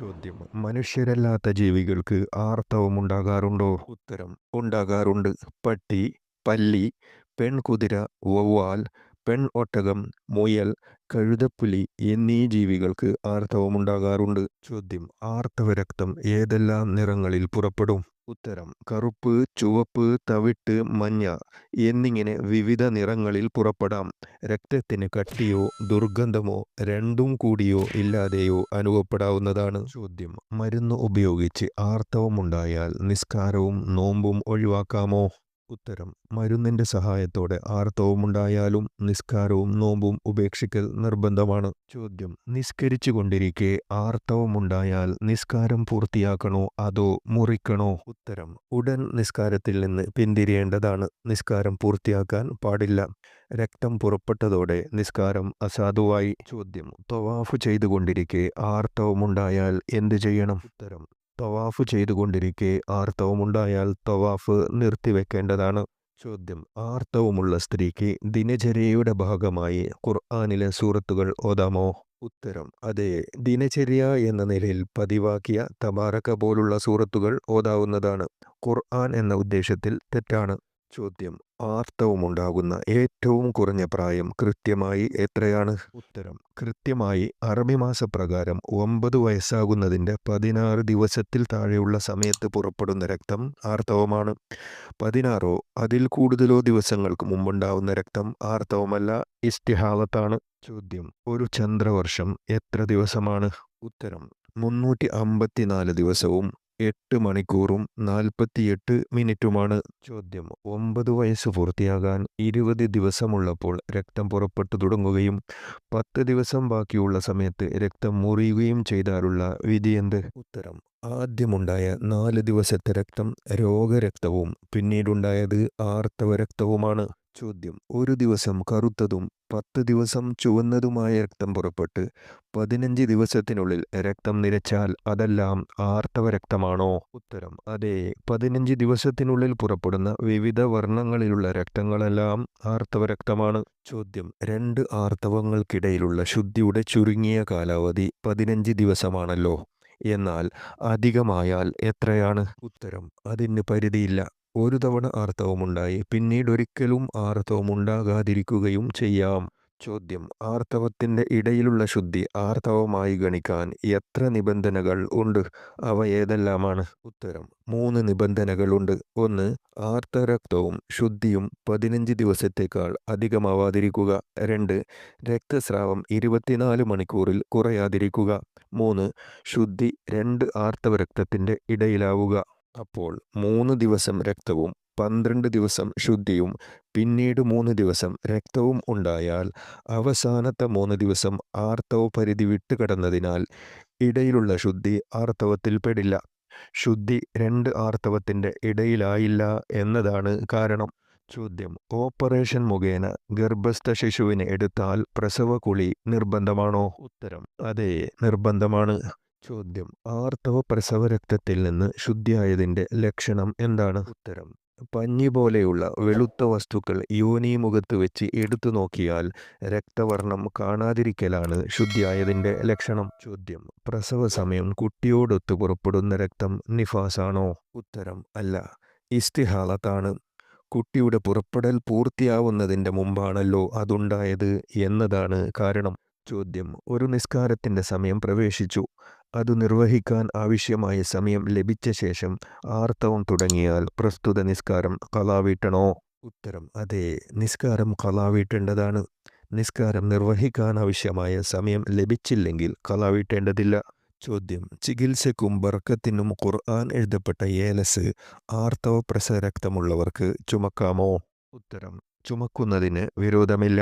ചോദ്യം. മനുഷ്യരല്ലാത്ത ജീവികൾക്ക് ആർത്തവം ഉണ്ടാകാറുണ്ടോ ഉത്തരം ഉണ്ടാകാറുണ്ട്. പട്ടി പല്ലി പെൺകുതിര വവ്വാൽ പെൺ ഒട്ടകം മുയൽ കഴുതപ്പുലി എന്നീ ജീവികൾക്ക് ആർത്തവമുണ്ടാകാറുണ്ട്. ചോദ്യം ആർത്തവരക്തം ഏതെല്ലാം നിറങ്ങളിൽ പുറപ്പെടും? ഉത്തരം. കറുപ്പ് ചുവപ്പ് തവിട്ട് മഞ്ഞ എന്നിങ്ങനെ വിവിധ നിറങ്ങളിൽ പുറപ്പെടാം. രക്തത്തിന് കട്ടിയോ ദുർഗന്ധമോ രണ്ടും കൂടിയോ ഇല്ലാതെയോ അനുഭവപ്പെടാവുന്നതാണ്. ചോദ്യം. മരുന്ന് ഉപയോഗിച്ച് ആർത്തവമുണ്ടായാൽ നിസ്കാരവും നോമ്പും ഒഴിവാക്കാമോ? ഉത്തരം. മരുന്നിന്റെ സഹായത്തോടെ ആർത്തവമുണ്ടായാലും നിസ്കാരവും നോമ്പും ഉപേക്ഷിക്കൽ നിർബന്ധമാണ്. ചോദ്യം. നിസ്കരിച്ചു കൊണ്ടിരിക്കെ ആർത്തവമുണ്ടായാൽ നിസ്കാരം പൂർത്തിയാക്കണോ അതോ മുറിക്കണോ? ഉത്തരം. ഉടൻ നിസ്കാരത്തിൽ നിന്ന് പിന്തിരിയേണ്ടതാണ്. നിസ്കാരം പൂർത്തിയാക്കാൻ പാടില്ല. രക്തം പുറപ്പെട്ടതോടെ നിസ്കാരം അസാധുവായി. ചോദ്യം. തൊവാഫ് ചെയ്തുകൊണ്ടിരിക്കെ ആർത്തവമുണ്ടായാൽ എന്തു ചെയ്യണം? ഉത്തരം. തവാഫ് ചെയ്തുകൊണ്ടിരിക്കെ. ആർത്തവമുണ്ടായാൽ തവാഫ് നിർത്തിവെക്കേണ്ടതാണ്. ചോദ്യം. ആർത്തവമുള്ള സ്ത്രീക്ക് ദിനചര്യയുടെ ഭാഗമായി ഖുർആാനിലെ സൂറത്തുകൾ ഓതാമോ? ഉത്തരം. അതെ. ദിനചര്യ എന്ന നിലയിൽ പതിവാക്കിയ തബാറക്ക പോലുള്ള സൂറത്തുകൾ ഓതാവുന്നതാണ്. ഖുർആൻ എന്ന ഉദ്ദേശത്തിൽ തെറ്റാണ്. ചോദ്യം. ആർത്തവമുണ്ടാകുന്ന ഏറ്റവും കുറഞ്ഞ പ്രായം കൃത്യമായി എത്രയാണ്? ഉത്തരം. കൃത്യമായി അറബി മാസപ്രകാരം ഒമ്പത് വയസ്സാകുന്നതിന്റെ പതിനാറ് ദിവസത്തിൽ താഴെയുള്ള സമയത്ത് പുറപ്പെടുന്ന രക്തം ആർത്തവമാണ്. പതിനാറോ അതിൽ കൂടുതലോ ദിവസങ്ങൾക്ക് മുമ്പുണ്ടാവുന്ന രക്തം ആർത്തവമല്ല ഇസ്തിഹാലത്താണ്. ചോദ്യം. ഒരു ചന്ദ്രവർഷം എത്ര ദിവസമാണ്? ഉത്തരം. മുന്നൂറ്റി അമ്പത്തിനാല് ദിവസവും എട്ട് മണിക്കൂറും നാൽപ്പത്തിയെട്ട് മിനിറ്റുമാണ് ചോദ്യം. ഒമ്പത് വയസ്സ് പൂർത്തിയാകാൻ ഇരുപത് ദിവസമുള്ളപ്പോൾ രക്തം പുറപ്പെട്ടു തുടങ്ങുകയും പത്ത് ദിവസം ബാക്കിയുള്ള സമയത്ത് രക്തം മുറിയുകയും ചെയ്താലുള്ള വിധി എന്ത്? ഉത്തരം. ആദ്യമുണ്ടായ നാല് ദിവസത്തെ രക്തം രോഗരക്തവും പിന്നീടുണ്ടായത് ആർത്തവ രക്തവുമാണ് ചോദ്യം. ഒരു ദിവസം കറുത്തതും പത്ത് ദിവസം ചുവന്നതുമായ രക്തം പുറപ്പെട്ട് പതിനഞ്ച് ദിവസത്തിനുള്ളിൽ രക്തം നിരച്ചാൽ അതെല്ലാം ആർത്തവ രക്തമാണോ? ഉത്തരം. അതെ. പതിനഞ്ച് ദിവസത്തിനുള്ളിൽ പുറപ്പെടുന്ന വിവിധ വർണങ്ങളിലുള്ള രക്തങ്ങളെല്ലാം ആർത്തവ രക്തമാണ്. ചോദ്യം. രണ്ട് ആർത്തവങ്ങൾക്കിടയിലുള്ള ശുദ്ധിയുടെ ചുരുങ്ങിയ കാലാവധി പതിനഞ്ച് ദിവസമാണല്ലോ. എന്നാൽ അധികമായാൽ എത്രയാണ്? ഉത്തരം. അതിന് പരിധിയില്ല. ഒരു തവണ ആർത്തവമുണ്ടായി പിന്നീടൊരിക്കലും ആർത്തവമുണ്ടാകാതിരിക്കുകയും ചെയ്യാം. ചോദ്യം. ആർത്തവത്തിന്റെ ഇടയിലുള്ള ശുദ്ധി ആർത്തവമായി ഗണിക്കാൻ എത്ര നിബന്ധനകൾ ഉണ്ട്? അവ ഏതെല്ലാമാണ്? ഉത്തരം. മൂന്ന് നിബന്ധനകളുണ്ട് ഒന്ന് ആർത്തരക്തവും ശുദ്ധിയും പതിനഞ്ച് ദിവസത്തേക്കാൾ അധികമാവാതിരിക്കുക. രണ്ട് രക്തസ്രാവം ഇരുപത്തിനാല് മണിക്കൂറിൽ കുറയാതിരിക്കുക. മൂന്ന് ശുദ്ധി രണ്ട് ആർത്തവരക്തത്തിന്റെ ഇടയിലാവുക. അപ്പോൾ മൂന്ന് ദിവസം രക്തവും പന്ത്രണ്ട് ദിവസം ശുദ്ധിയും പിന്നീട് മൂന്ന് ദിവസം രക്തവും ഉണ്ടായാൽ അവസാനത്തെ മൂന്ന് ദിവസം ആർത്തവ പരിധി വിട്ടുകടന്നതിനാൽ ഇടയിലുള്ള ശുദ്ധി ആർത്തവത്തിൽ പെടില്ല. ശുദ്ധി രണ്ട് ആർത്തവത്തിന്റെ ഇടയിലായില്ല എന്നതാണ് കാരണം. ചോദ്യം. ഓപ്പറേഷൻ മുഖേന ഗർഭസ്ഥ ശിശുവിനെ എടുത്താൽ പ്രസവകുളി നിർബന്ധമാണോ? ഉത്തരം. അതെ നിർബന്ധമാണ്. ചോദ്യം. ആർത്തവ പ്രസവ രക്തത്തിൽ നിന്ന് ശുദ്ധിയായതിന്റെ ലക്ഷണം എന്താണ്? ഉത്തരം. പഞ്ഞി പോലെയുള്ള വെളുത്ത വസ്തുക്കൾ യോനിമുഖത്ത് വെച്ച് എടുത്തു നോക്കിയാൽ രക്തവർണം കാണാതിരിക്കലാണ് ശുദ്ധിയായതിന്റെ ലക്ഷണം. ചോദ്യം. പ്രസവ സമയം കുട്ടിയോടൊത്ത് പുറപ്പെടുന്ന രക്തം നിഫാസാണോ? ഉത്തരം. അല്ല. ഇസ്തിഹാലത്താണ് കുട്ടിയുടെ പുറപ്പെടൽ പൂർത്തിയാവുന്നതിന്റെ മുമ്പാണല്ലോ അതുണ്ടായത് എന്നതാണ് കാരണം. ചോദ്യം. ഒരു നിസ്കാരത്തിന്റെ സമയം പ്രവേശിച്ചു. അത് നിർവഹിക്കാൻ ആവശ്യമായ സമയം ലഭിച്ച ശേഷം ആർത്തവം തുടങ്ങിയാൽ പ്രസ്തുത നിസ്കാരം കലാവീട്ടണോ? ഉത്തരം അതെ നിസ്കാരം കലാവീട്ടേണ്ടതാണ്. നിസ്കാരം നിർവഹിക്കാൻ ആവശ്യമായ സമയം ലഭിച്ചില്ലെങ്കിൽ കലാവീട്ടേണ്ടതില്ല. ചോദ്യം ചികിത്സയ്ക്കും ബർക്കത്തിനും ഖുർആൻ എഴുതപ്പെട്ട ഏലസ് ആർത്തവ പ്രസരക്തമുള്ളവർക്ക് ചുമക്കാമോ? ഉത്തരം ചുമക്കുന്നതിന് വിരോധമില്ല.